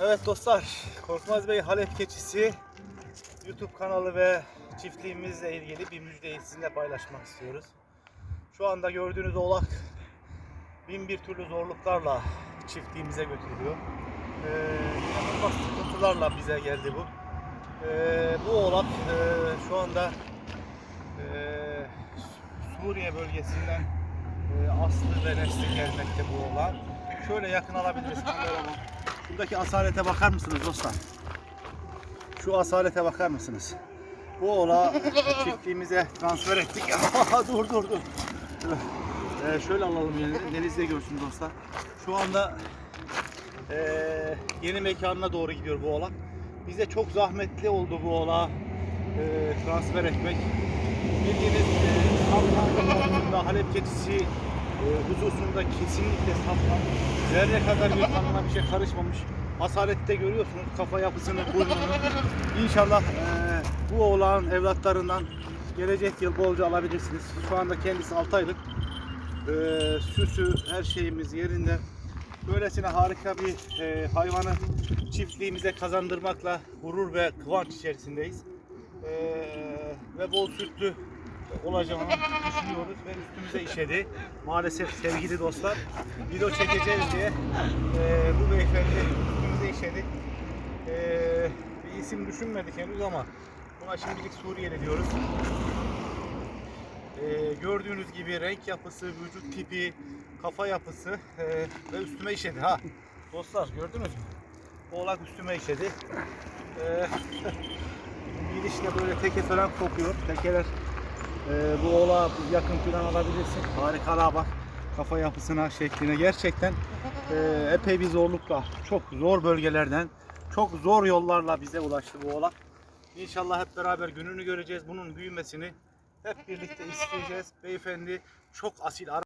Evet dostlar, Korkmaz Bey Halep Keçisi YouTube kanalı ve çiftliğimizle ilgili bir müjdeyi sizinle paylaşmak istiyoruz. Şu anda gördüğünüz oğlak bin bir türlü zorluklarla çiftliğimize götürülüyor. Ee, inanılmaz sıkıntılarla bize geldi bu. Ee, bu oğlak e, şu anda e, Suriye bölgesinden e, aslı ve nesli gelmekte bu oğlan. Şöyle yakın alabiliriz kameraman. Şuradaki asalete bakar mısınız dostlar? Şu asalete bakar mısınız? Bu oğlağı çiftliğimize transfer ettik. dur dur dur. Ee, şöyle alalım yani Deniz de görsün dostlar. Şu anda ee, yeni mekanına doğru gidiyor bu oğlak. Bize çok zahmetli oldu bu oğlağı ee, transfer etmek. Bildiğiniz e, safran konusunda Halep keçisi e, hususunda kesinlikle safran. Zerre kadar bir kanına bir şey karışmamış. Asalette görüyorsunuz kafa yapısını, burnunu. İnşallah e, bu oğlağın evlatlarından gelecek yıl bolca alabilirsiniz. Şu anda kendisi 6 aylık. E, süsü, her şeyimiz yerinde. Böylesine harika bir e, hayvanı çiftliğimize kazandırmakla gurur ve kıvanç içerisindeyiz. E, ve bol sütlü olacağını düşünüyoruz ve üstümüze işedi. Maalesef sevgili dostlar video çekeceğiz diye e, bu beyefendi üstümüze işedi. E, bir isim düşünmedik henüz ama buna şimdilik Suriyeli diyoruz. E, gördüğünüz gibi renk yapısı, vücut tipi, kafa yapısı e, ve üstüme işedi ha. Dostlar gördünüz mü? Oğlak üstüme işedi. E, gidişle böyle teke falan kokuyor. Tekeler ee, bu oğlağı yakın plan alabilirsin. Harikalığa bak. Kafa yapısına, şekline gerçekten e, epey bir zorlukla, çok zor bölgelerden, çok zor yollarla bize ulaştı bu oğlak. İnşallah hep beraber gününü göreceğiz. Bunun büyümesini hep birlikte isteyeceğiz. Beyefendi çok asil.